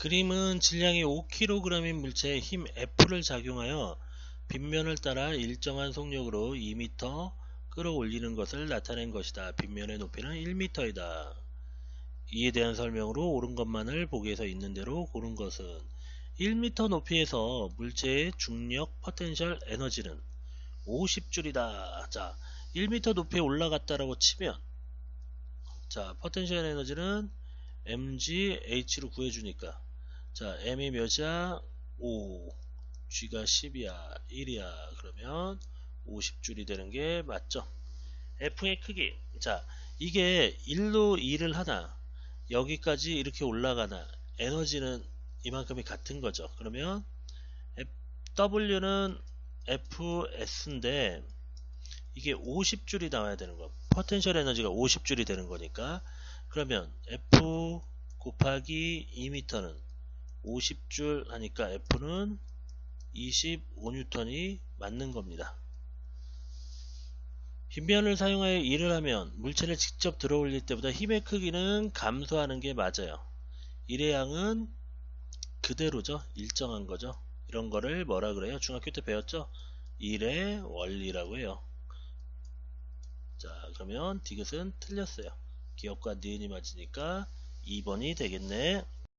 그림은 질량이 5kg인 물체에 힘 F를 작용하여 빗면을 따라 일정한 속력으로 2m 끌어올리는 것을 나타낸 것이다. 빗면의 높이는 1m이다. 이에 대한 설명으로 옳은 것만을 보기에서 있는 대로 고른 것은 1m 높이에서 물체의 중력 포텐셜 에너지는 50줄이다. 자, 1m 높이에 올라갔다라고 치면 자, 포텐셜 에너지는 mgh로 구해주니까 자, m이 몇이야? 5 g가 10이야. 1이야. 그러면 50줄이 되는 게 맞죠? F의 크기. 자 이게 1로 2를 하나 여기까지 이렇게 올라가나 에너지는 이만큼이 같은 거죠. 그러면 w는 fs인데 이게 50줄이 나와야 되는 거 포텐셜 에너지가 50줄이 되는 거니까. 그러면 f 곱하기 2m는 50줄 하니까 F는 25N이 맞는 겁니다. 빈면을 사용하여 일을 하면 물체를 직접 들어 올릴 때보다 힘의 크기는 감소하는 게 맞아요. 일의 양은 그대로죠. 일정한 거죠. 이런 거를 뭐라 그래요? 중학교 때 배웠죠? 일의 원리라고 해요. 자 그러면 디귿은 틀렸어요. 기억과 니은이 맞으니까 2번이 되겠네.